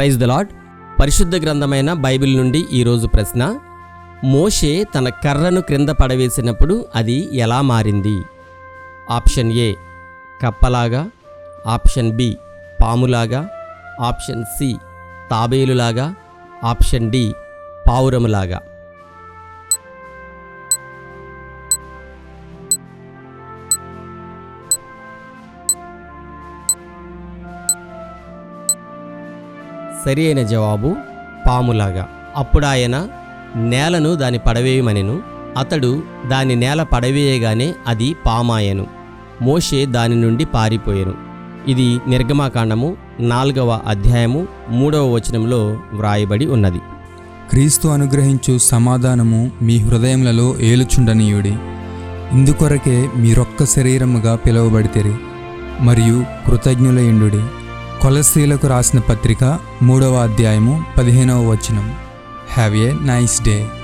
Praise the lord పరిశుద్ధ గ్రంథమైన Bible నుండి ఈరోజు ప్రశ్న మోషే తన కర్రను క్రింద పడవేసినప్పుడు అది ఎలా మారింది? ఆప్షన్ ఏ కప్పలాగా. ఆప్షన్ బి పాములాగా. ఆప్షన్ సి తాబేలులాగా. ఆప్షన్ డి పావురములాగా. సరి అయిన జవాబు పాములాగా. అప్పుడాయన నేలను దాని పడవేయమనెను అతడు దాని నేల పడవేయగానే అది పామాయను. మోషే దాని నుండి పారిపోయెను. ఇది నిర్గమాకాండము నాలుగవ అధ్యాయము మూడవ వచనంలో వ్రాయబడి ఉన్నది. క్రీస్తు అనుగ్రహించు సమాధానము మీ హృదయములలో ఏలుచుండనీయుడి. ఇందుకొరకే మీరొక్క శరీరముగా పిలువబడితిరి మరియు కృతజ్ఞులయుండు కొలసీలకు రాసిన పత్రిక మూడవ అధ్యాయము పదిహేనవ వచనం. Have a nice day